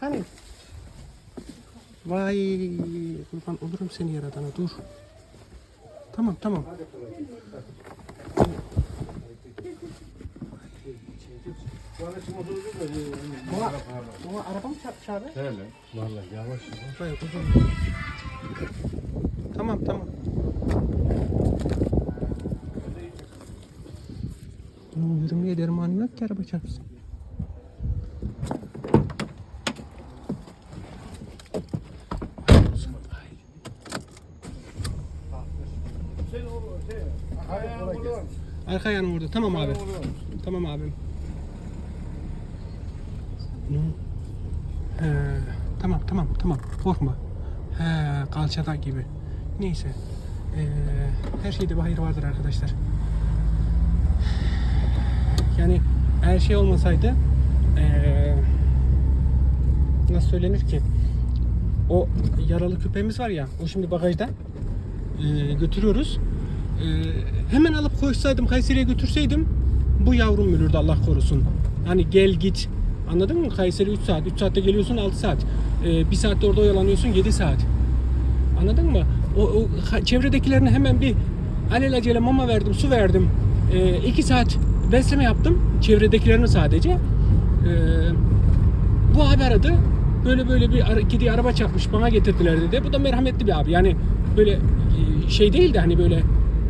Hani? Vay kurban olurum seni yaradana dur. Tamam tamam. Buna, buna araba mı çarpmış abi? Hele. Vallahi yavaş yavaş. Vay kuzum. Tamam tamam. Yürümeye dermanı yok ki araba çarpsın. Arka yanım orada. Tamam abi. Tamam abim. He, tamam tamam tamam korkma. He, kalçada gibi. Neyse. Ee, her şeyde bir hayır vardır arkadaşlar. Yani her şey olmasaydı ee, nasıl söylenir ki o yaralı köpeğimiz var ya o şimdi bagajda ee, götürüyoruz. Ee, hemen alıp koşsaydım Kayseri'ye götürseydim bu yavrum ölürdü Allah korusun. Hani gel git anladın mı? Kayseri 3 saat. 3 saatte geliyorsun 6 saat. Ee, 1 saatte orada oyalanıyorsun 7 saat. Anladın mı? O, o çevredekilerine hemen bir alelacele mama verdim, su verdim. 2 saat besleme yaptım. Çevredekilerine sadece. Ee, bu abi aradı. Böyle böyle bir ara, araba çarpmış bana getirdiler dedi. Bu da merhametli bir abi. Yani böyle e, şey değil de hani böyle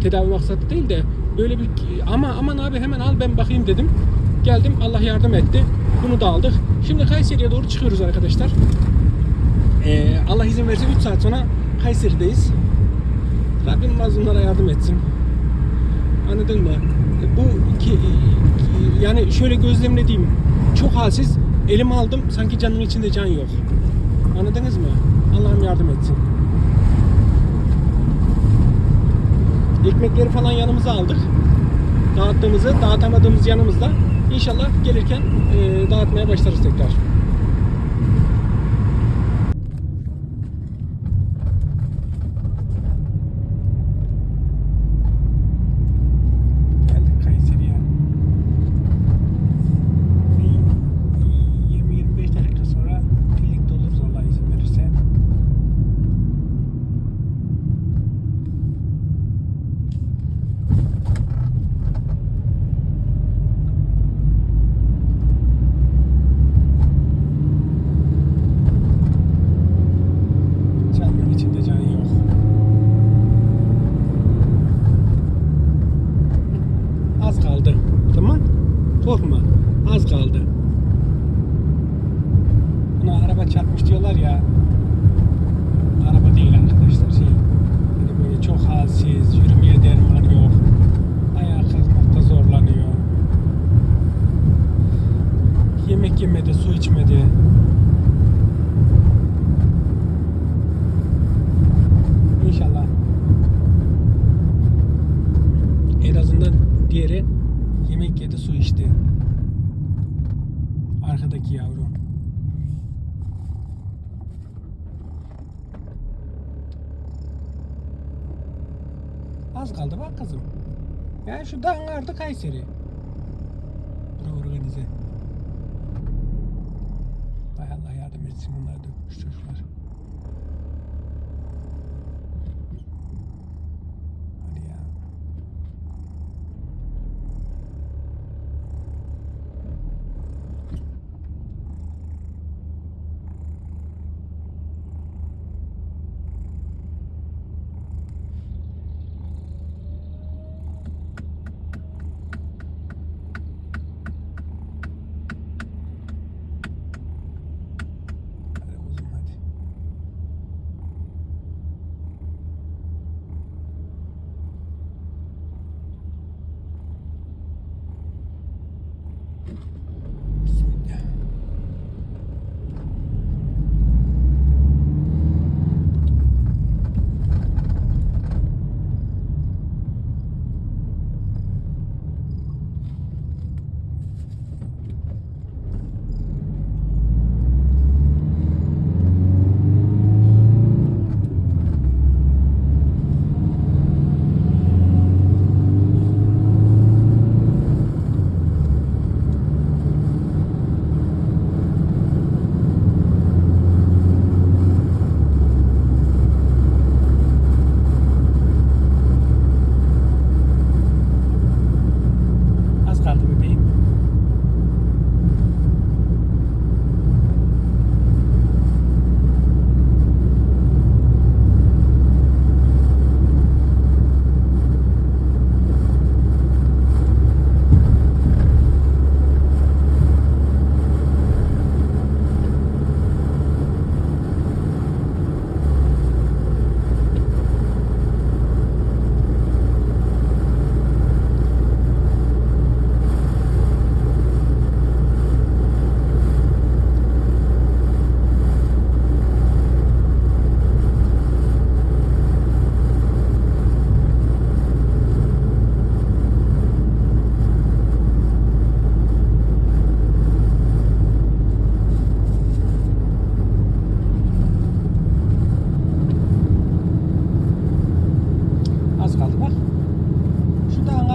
tedavi maksatlı değil de böyle bir ama aman abi hemen al ben bakayım dedim. Geldim Allah yardım etti. Bunu da aldık. Şimdi Kayseri'ye doğru çıkıyoruz arkadaşlar. Ee, Allah izin verirse 3 saat sonra Kayseri'deyiz. Rabbim mazlumlara yardım etsin. Anladın mı? Bu ki, yani şöyle gözlemlediğim çok halsiz elime aldım sanki canın içinde can yok. Anladınız mı? Allah'ım yardım etsin. Ekmekleri falan yanımıza aldık. Dağıttığımızı, dağıtamadığımız yanımızda. İnşallah gelirken e, dağıtmaya başlarız tekrar. Geldik Kayseri'ye. Bir 20-25 dakika sonra birlikte oluruz Allah izin verirse. Canın içinde can yok. Az kaldı. Tamam? Korkma. Az kaldı. Buna araba çarpmış diyorlar ya. Araba değil arkadaşlar. Şey, hani böyle çok halsiz, yürümeye derman yok. Ayağa kalkmakta zorlanıyor. Yemek yemedi, su içmedi. İnşallah. En azından diğeri yemek yedi, su içti. Arkadaki yavru. Az kaldı bak kızım. Yani şu dağın ardı Kayseri. Bura organize. Hay Allah yardım etsin onlar dökmüş çocuklar.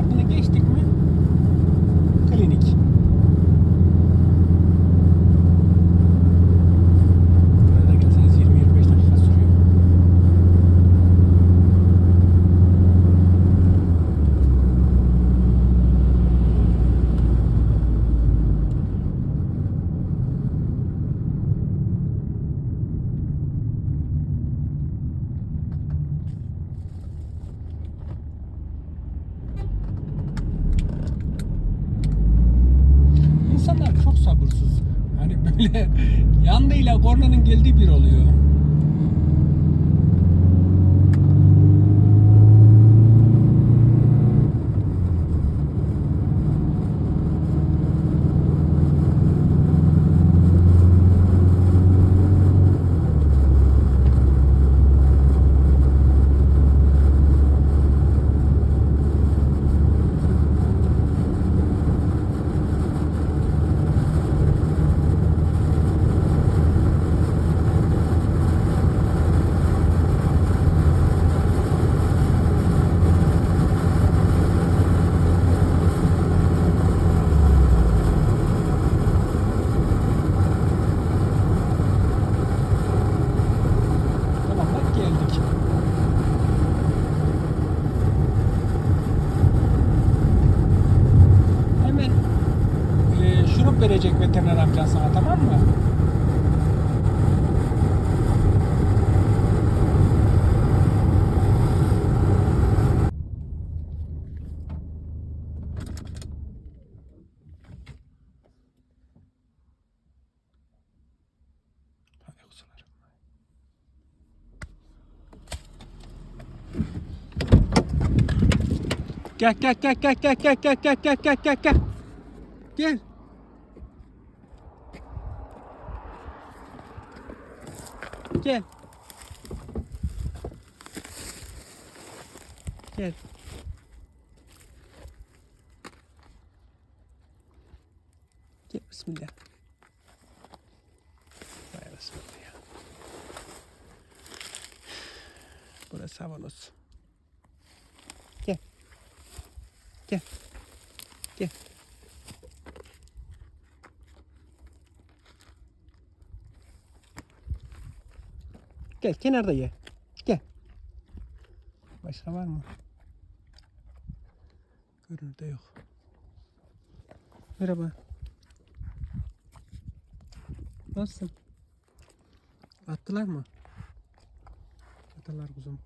tarafını geçtik. Sabırsız. Hani böyle yandıyla kornanın geldiği bir oluyor. Tamam bak geldik. Hemen e, şurup veteriner amcan sana tamam mı? Gel gel gel gel gel gel gel gel gel gel gel gel. Gel. Gel. Gel. Bismillah. Vay anasını ya. Burası havanos. Gel. Gel. Gel. Gel kenarda ye. Gel. Başka var mı? Görünürde yok. Merhaba. Nasılsın? Attılar mı? Attılar kuzum.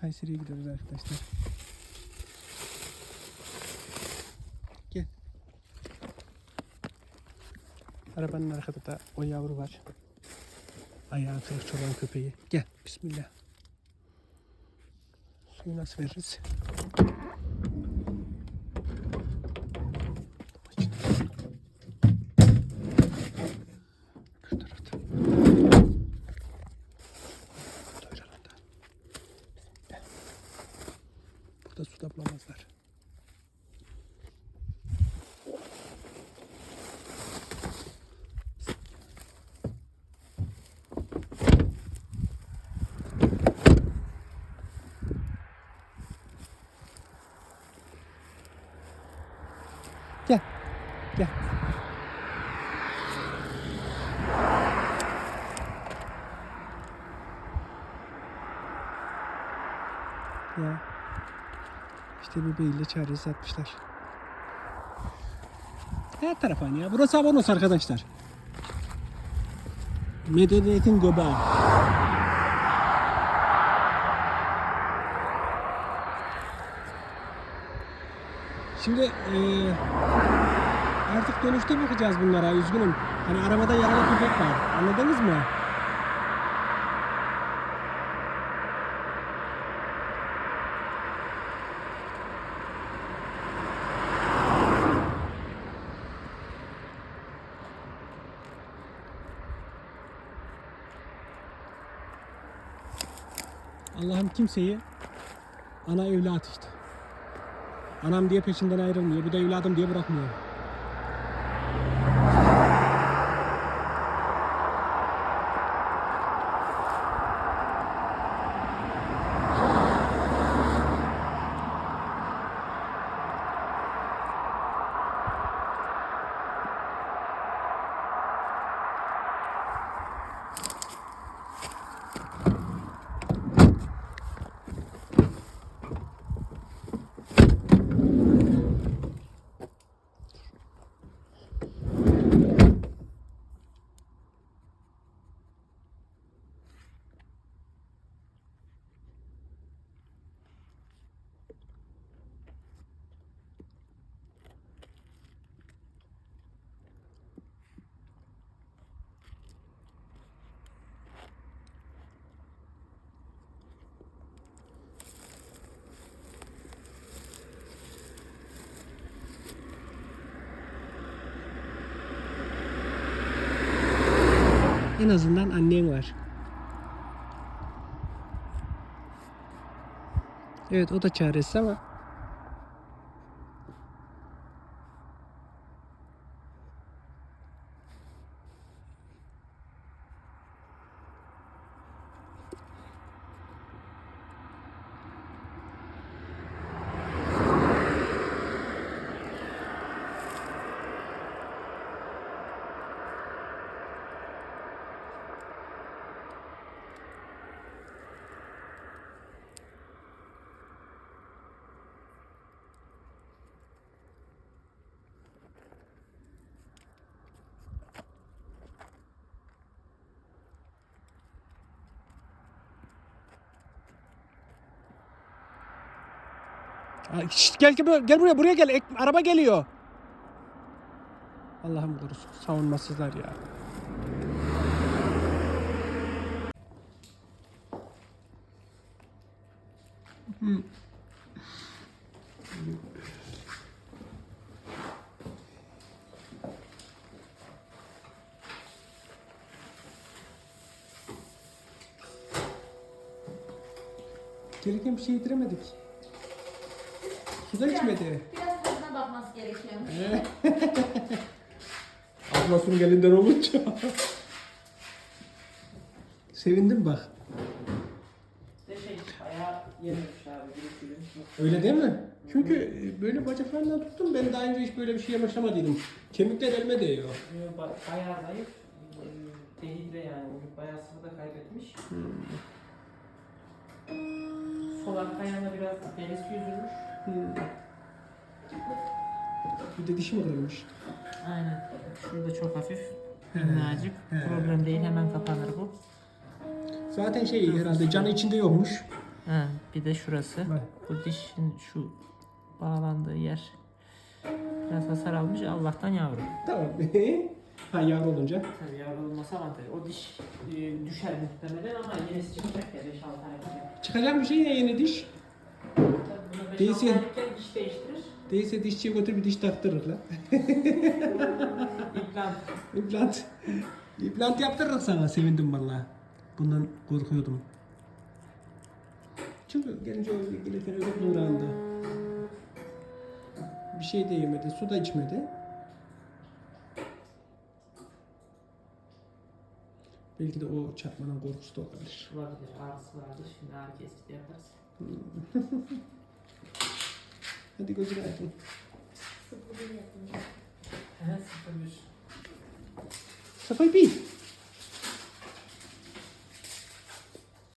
Kayseri'ye gidiyoruz arkadaşlar. Gel. Arabanın arkada da o yavru var. Ayağı kırık çoban köpeği. Gel. Bismillah. Suyu nasıl veririz? Şu tarafta. Doyuralım da. Burada su da bulamazlar. Gel. Gel. Ya. İşte bebeğiyle çaresi atmışlar. Her taraf aynı ya. Burası Avanos arkadaşlar. Medeniyetin göbeği. Şimdi eee artık dönüşte bakacağız bunlara. Üzgünüm. Hani arabada yaralı köpek var. Anladınız mı? Allah'ım kimseyi ana evlat işte. Anam diye peşinden ayrılmıyor. Bu da evladım diye bırakmıyor. En azından annen var. Evet o da çaresiz ama. Şşt, gel, gel buraya buraya gel. Ek- araba geliyor. Allah'ım korusun. Savunmasızlar ya. Gelirken bir şey yediremedik. Su da içmedi. Biraz tadına bakması gerekiyormuş. Ablasının elinden olunca. Sevindim bak. De şey bayağı yememiş abi bir iki gün. Öyle değil mi? Çünkü e, böyle bacaklarından tuttum. Ben daha önce hiç böyle bir şey yaşamadıydım. Kemikler elime değiyor. Ee, ba- Bayağı zayıf. Ee, Dehidre yani. Bugün bayağı sıvı da kaybetmiş. Sol arka ayağına biraz derisi yüzülmüş. Bir de dişim kırılmış. Aynen. Şurada çok hafif. Minnacık. Problem değil hemen kapanır bu. Zaten şey herhalde canı içinde yokmuş. Ha, bir de şurası. Bak. Bu dişin şu bağlandığı yer biraz hasar almış. Allah'tan yavru. Tamam. ha yavru olunca. Tabii yavru olması avantajı. O diş e, düşer muhtemelen ama yenisi çıkacak ya 5-6 ay sonra. Çıkacak bir şey ya yeni diş. Tabii bunu 5-6 Değilse- diş değiştirir. Değilse dişçiye götür bir diş taktırır lan. İmplant. İmplant. İmplant yaptırırız sana. Sevindim vallahi. Bundan korkuyordum. Çünkü gelince öyle gelirken öyle kıvrandı. Bir şey de yemedi. Su da içmedi. Belki de o çarpmanın korkusu da olabilir. Olabilir. Ağrısı vardır. Şimdi ağrı kesici yaparız. Hadi gözünü açın. foi bir.